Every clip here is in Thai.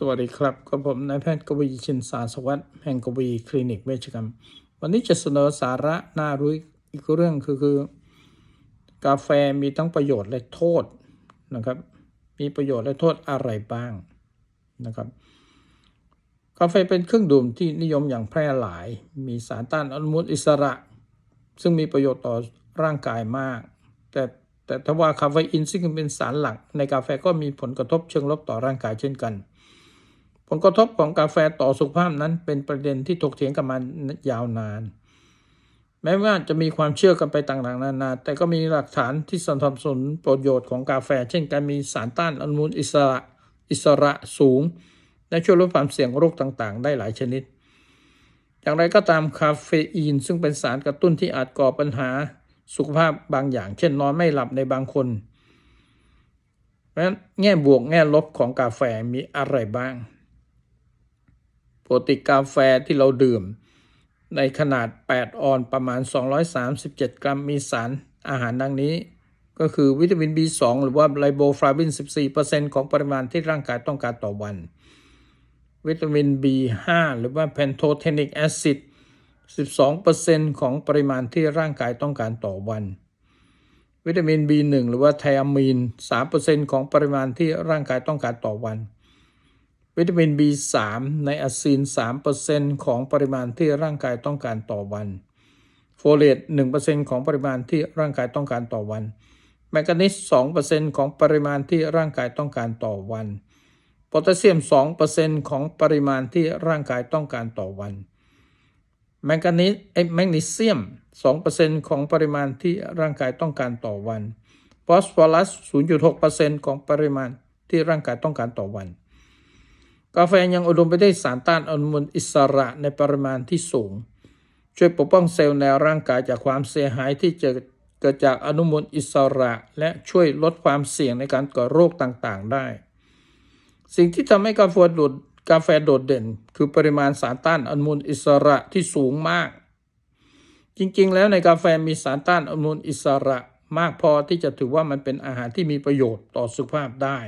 สวัสดีครับกับผมนายแพทย์กวีชินสาสวัสดิ์แห่งกวีคลินิกเวชกรรม วันนี้จะเสนอสาระน่ารู้อีกเรื่องคือคือ กาแฟมีทั้งประโยชน์และโทษนะครับ มีประโยชน์และโทษอะไรบ้างนะครับ กาแฟเป็นเครื่องดื่มที่นิยมอย่างแพร่หลาย มีสารต้านอนุมูลอิสระ ซึ่งมีประโยชน์ต่อร่างกายมาก แต่แต่ถ้าว่าคาเฟอีนซึ่งเป็นสารหลักในกาแฟก็มีผลกระทบเชิงลบต่อร่างกายเช่นกัน ผลกระทบของกาแฟต่อสุขภาพนั้นเป็นประเด็นที่ถกเถียงกันมายาวนาน แม้ว่าจะมีความเชื่อกันไปต่างๆนานา แต่ก็มีหลักฐานที่สนับสนุนประโยชน์ของกาแฟ เช่นการมีสารต้านอนุมูลอิสระอิสระสูง และช่วยลดความเสี่ยงโรคต่างๆ ได้หลายชนิด อย่างไรก็ตามคาเฟอีน ซึ่งเป็นสารกระตุ้นที่อาจก่อปัญหาสุขภาพบางอย่าง เช่นนอนไม่หลับในบางคนเพราะฉะนั้นแง่บวกแง่ลบของกาแฟมีอะไรบ้าง ปกติกาแฟที่เราดื่ม ในขนาด 8 ออนประมาณ 237 กรัมมีสารอาหารดังนี้ ก็คือวิตามิน B2 หรือว่าไลโบฟลาวิน 14%ของปริมาณที่ร่างกายต้องการต่อวัน วิตามิน B5 หรือว่าแพนโทเทนิกแอซิด12%ของปริมาณที่ร่างกายต้องการต่อวัน วิตามิน B1 หรือว่าไทอามีน 3%ของปริมาณที่ร่างกายต้องการต่อวัน วิตามิน B3 ในอะซีน 3%ของปริมาณที่ร่างกายต้องการต่อวัน โฟเลต 1%ของปริมาณที่ร่างกายต้องการต่อวัน แมงกานีส2%ของปริมาณที่ร่างกายต้องการต่อวัน โพแทสเซียม 2%ของปริมาณที่ร่างกายต้องการต่อวัน แมงกานีสแมกนีเซียม 2%ของปริมาณที่ร่างกายต้องการต่อวัน ฟอสฟอรัส 0.6%ของปริมาณที่ร่างกายต้องการต่อวัน กาแฟยังอุดมไปด้วยสารต้านอนุมูลอิสระในปริมาณที่สูง ช่วยปกป้องเซลล์ในร่างกายจากความเสียหายที่จะเกิดจากอนุมูลอิสระ และช่วยลดความเสี่ยงในการก่อโรคต่างๆ ได้ สิ่งที่ทำให้กาแฟโดดกาแฟโดดเด่น คือปริมาณสารต้านอนุมูลอิสระที่สูงมาก จริงๆ แล้วในกาแฟมีสารต้านอนุมูลอิสระมากพอที่จะถือว่ามันเป็นอาหารที่มีประโยชน์ต่อสุขภาพได้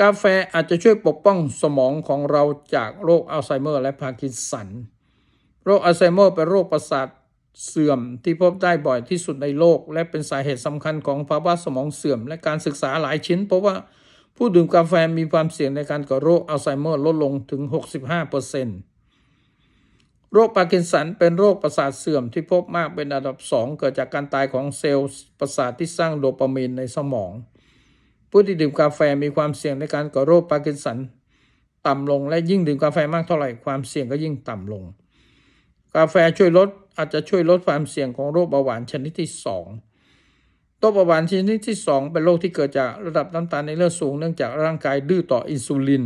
กาแฟอาจจะช่วยปกป้องสมองของเราจากโรคอัลไซเมอร์และพาร์กินสัน โรคอัลไซเมอร์เป็นโรคประสาทเสื่อมที่พบได้บ่อยที่สุดในโลก และเป็นสาเหตุสำคัญของภาวะสมองเสื่อม และการศึกษาหลายชิ้น เพราะว่าผู้ดื่มกาแฟมีความเสี่ยงในการก่อโรคอัลไซเมอร์ลดลงถึง 65%โรคพาร์กินสันเป็นโรคประสาทเสื่อมที่พบมากเป็นอันดับ 2 เกิดจากการตายของเซลล์ประสาทที่สร้างโดปามีนในสมอง ผู้ที่ดื่มกาแฟมีความเสี่ยงในการก่อโรคพาร์กินสันต่ำลง และยิ่งดื่มกาแฟมากเท่าไหร่ความเสี่ยงก็ยิ่งต่ำลง กาแฟช่วยลดอาจจะช่วยลดความเสี่ยงของโรคเบาหวานชนิดที่ 2โรคเบาหวานชนิดที่ 2 เป็นโรคที่เกิดจากระดับน้ำตาลในเลือดสูงเนื่องจากร่างกายดื้อต่ออินซูลิน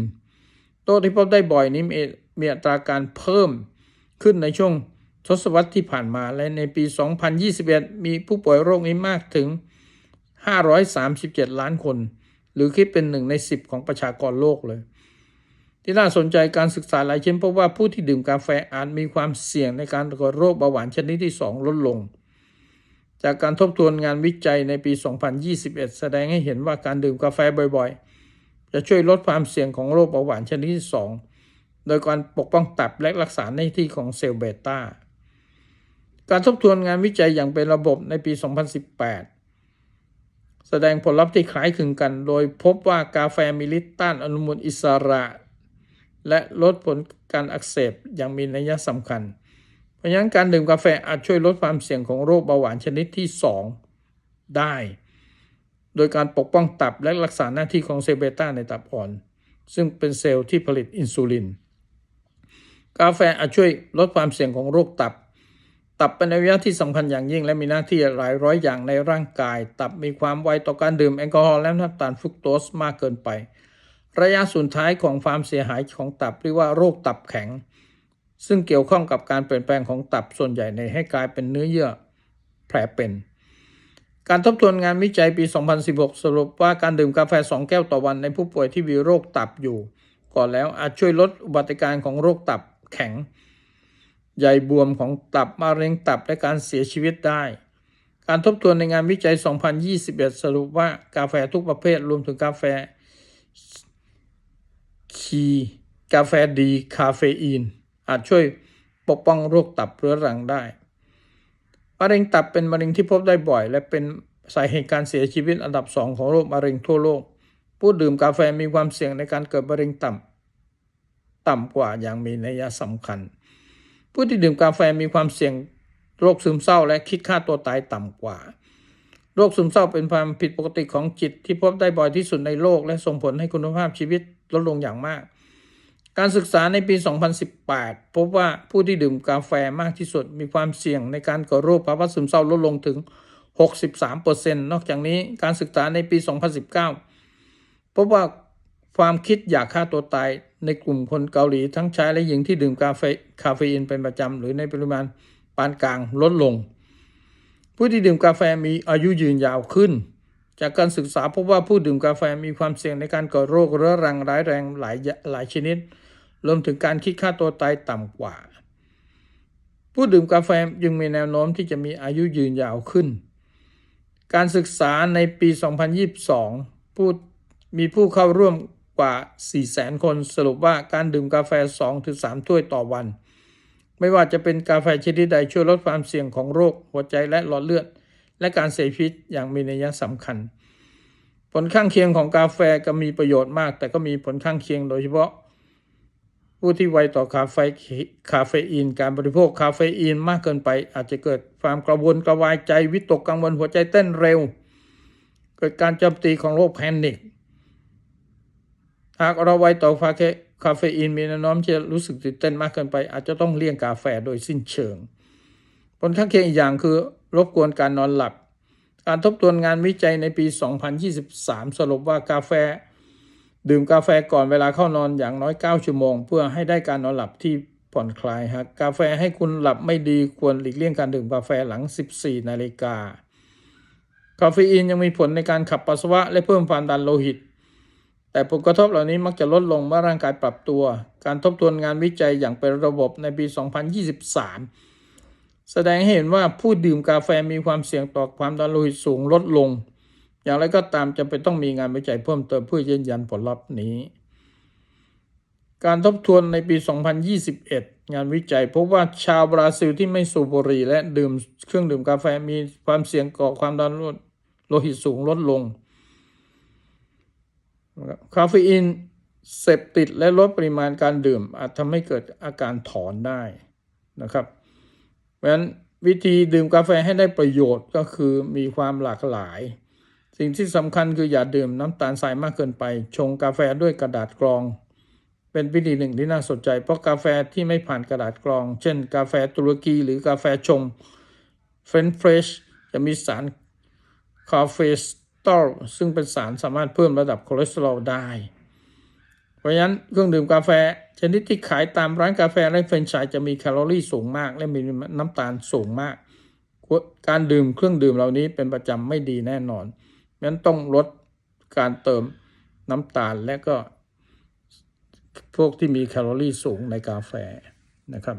โรคที่พบได้บ่อยนี้มีอัตราการเพิ่มขึ้นในช่วงทศวรรษที่ผ่านมาและในปี 2021 มีผู้ป่วยโรคนี้มากถึง 537 ล้านคน หรือคิดเป็นหนึ่งใน 10 ของประชากรโลกเลย ที่น่าสนใจการศึกษาหลายชิ้นพบว่าผู้ที่ดื่มกาแฟอาจมีความเสี่ยงในการเกิดโรคเบาหวานชนิดที่ 2 ลดลง จากการทบทวนงานวิจัยในปี 2021 แสดงให้เห็นว่าการดื่มกาแฟบ่อยๆ จะช่วยลดความเสี่ยงของโรคเบาหวานชนิดที่ 2 โดยการปกป้องตับและรักษาหน้าที่ของเซลล์เบต้าการทบทวนงานวิจัยอย่างเป็นระบบในปี 2018 แสดงผลลัพธ์ที่คล้ายคลึงกัน โดยพบว่ากาแฟมีฤทธิ์ต้านอนุมูลอิสระ และลดผลการอักเสบอย่างมีนัยสำคัญ เพราะฉะนั้นการดื่มกาแฟอาจช่วยลดความเสี่ยงของโรคเบาหวานชนิดที่ 2 ได้ โดยการปกป้องตับและรักษาหน้าที่ของเซลล์เบต้าในตับอ่อน ซึ่งเป็นเซลล์ที่ผลิตอินซูลิน กาแฟอาจช่วยลดความเสี่ยงของโรคตับ ตับเป็นอวัยวะที่สำคัญอย่างยิ่งและมีหน้าที่หลายร้อยอย่างในร่างกาย ตับมีความไวต่อการดื่มแอลกอฮอล์และน้ำตาลฟรุกโตสมากเกินไป ระยะสุดท้ายของความเสียหายของตับเรียกว่าโรคตับแข็ง ซึ่งเกี่ยวข้องกับการเปลี่ยนแปลงของตับส่วนใหญ่ในให้กลายเป็นเนื้อเยื่อแผลเป็น การทบทวนงานวิจัยปี 2016 สรุปว่าการดื่มกาแฟ 2 แก้วต่อวันในผู้ป่วยที่มีโรคตับอยู่ ก่อนแล้วอาจช่วยลดอุบัติการของโรคตับแข็ง ใหญ่บวมของตับมะเร็งตับและการเสียชีวิตได้ การทบทวนในงานวิจัย 2021 สรุปว่ากาแฟทุกประเภทรวมถึงกาแฟทีกาแฟดีคาเฟอีน อาจช่วยปกป้องโรคตับเรื้อรังได้มะเร็งตับเป็นมะเร็งที่พบได้บ่อย และเป็นสาเหตุการเสียชีวิตอันดับสองของโรคมะเร็งทั่วโลก ผู้ดื่มกาแฟมีความเสี่ยงในการเกิดมะเร็งต่ำต่ำกว่าอย่างมีนัยสำคัญ ผู้ที่ดื่มกาแฟมีความเสี่ยงโรคซึมเศร้าและคิดฆ่าตัวตายต่ำกว่า โรคซึมเศร้าเป็นความผิดปกติของจิตที่พบได้บ่อยที่สุดในโลก และส่งผลให้คุณภาพชีวิตลดลงอย่างมาก การศึกษาในปี 2018 พบว่าผู้ที่ดื่มกาแฟมากที่สุดมีความเสี่ยงในการก่อโรคภาวะซึมเศร้าลดลงถึง 63%นอกจากนี้การศึกษาในปี 2019 พบว่า ความคิดอยากฆ่าตัวตายในกลุ่มคนเกาหลีทั้งชายและหญิงที่ดื่มกาแฟคาเฟอีนเป็นประจำหรือในปริมาณปานกลางลดลง ผู้ที่ดื่มกาแฟมีอายุยืนยาวขึ้น จากการศึกษาพบว่าผู้ดื่มกาแฟมีความเสี่ยงในการก่อโรคเรื้อรังร้ายแรงหลายหลายชนิด รวมถึงการคิดฆ่าตัวตายต่ำกว่า ผู้ดื่มกาแฟยังมีแนวโน้มที่จะมีอายุยืนยาวขึ้น การศึกษาในปี 2022 ผู้มีผู้เข้าร่วม กว่า 400,000 คน สรุปว่าการดื่มกาแฟ 2-3 ถ้วยต่อวัน ไม่ว่าจะเป็นกาแฟชนิดใดช่วยลดความเสี่ยงของโรค หัวใจและหลอดเลือด และการเสียชีวิตอย่างมีนัยสำคัญ ผลข้างเคียงของกาแฟก็มีประโยชน์มาก แต่ก็มีผลข้างเคียงโดยเฉพาะ ผู้ที่ไวต่อคาเฟคาเฟอีน การบริโภคคาเฟอีนมากเกินไป อาจจะเกิดความกระวนกระวายใจวิตกกังวลหัวใจเต้นเร็ว เกิดการโจมตีของโรคแพนิค หากเราไวต่อคาเฟคาเฟอีนมีแนวโน้มจะรู้สึกตื่นเต้นมากเกินไป อาจจะต้องเลี่ยงกาแฟโดยสิ้นเชิง ผลข้างเคียงอีกอย่างคือ รบกวนการนอนหลับ การทบทวนงานวิจัยในปี 2023 สรุปว่ากาแฟ ดื่มกาแฟก่อนเวลาเข้านอนอย่างน้อย 9 ชั่วโมง เพื่อให้ได้การนอนหลับที่ผ่อนคลายหากกาแฟให้คุณหลับไม่ดีควรหลีกเลี่ยงการดื่มกาแฟหลัง 14 นาฬิกาคาเฟอีนยังมีผลในการขับปัสสาวะและเพิ่มความดันโลหิต แต่ผลกระทบเหล่านี้มักจะลดลงเมื่อร่างกายปรับตัว การทบทวนงานวิจัยอย่างเป็นระบบในปี 2023 แสดงให้เห็นว่าผู้ดื่มกาแฟมีความเสี่ยงต่อความดันโลหิตสูงลดลง อย่างไรก็ตามจะเป็นต้องมีงานวิจัยเพิ่มเติมเพื่อยืนยันผลลัพธ์นี้ การทบทวนในปี 2021 งานวิจัยพบว่าชาวบราซิลที่ไม่สูบบุหรี่และดื่มเครื่องดื่มกาแฟมีความเสี่ยงก่อความดันโลหิตสูงลดลง คาเฟอีนเสพติดและลดปริมาณการดื่ม อาจทำให้เกิดอาการถอนได้นะครับ เพราะฉะนั้นวิธีดื่มกาแฟให้ได้ประโยชน์ก็คือมีความหลากหลาย สิ่งที่สำคัญคืออย่าดื่มน้ำตาลทรายมากเกินไป ชงกาแฟด้วยกระดาษกรอง เป็นวิธีหนึ่งที่น่าสนใจ เพราะกาแฟที่ไม่ผ่านกระดาษกรอง เช่น กาแฟตุรกีหรือกาแฟชงเฟรนเฟรชจะมีสารคาเฟส ตอลซึ่งเป็นสารสามารถเพิ่มระดับคอเลสเตอรอลได้ เพราะฉะนั้นเครื่องดื่มกาแฟ ชนิดที่ขายตามร้านกาแฟและเฟรนไชส์จะมีแคลอรี่สูงมาก และมีน้ำตาลสูงมาก การดื่มเครื่องดื่มเหล่านี้เป็นประจำไม่ดีแน่นอนงั้นต้องลดการเติมน้ำตาลและก็พวกที่มีแคลอรี่สูงในกาแฟนะครับ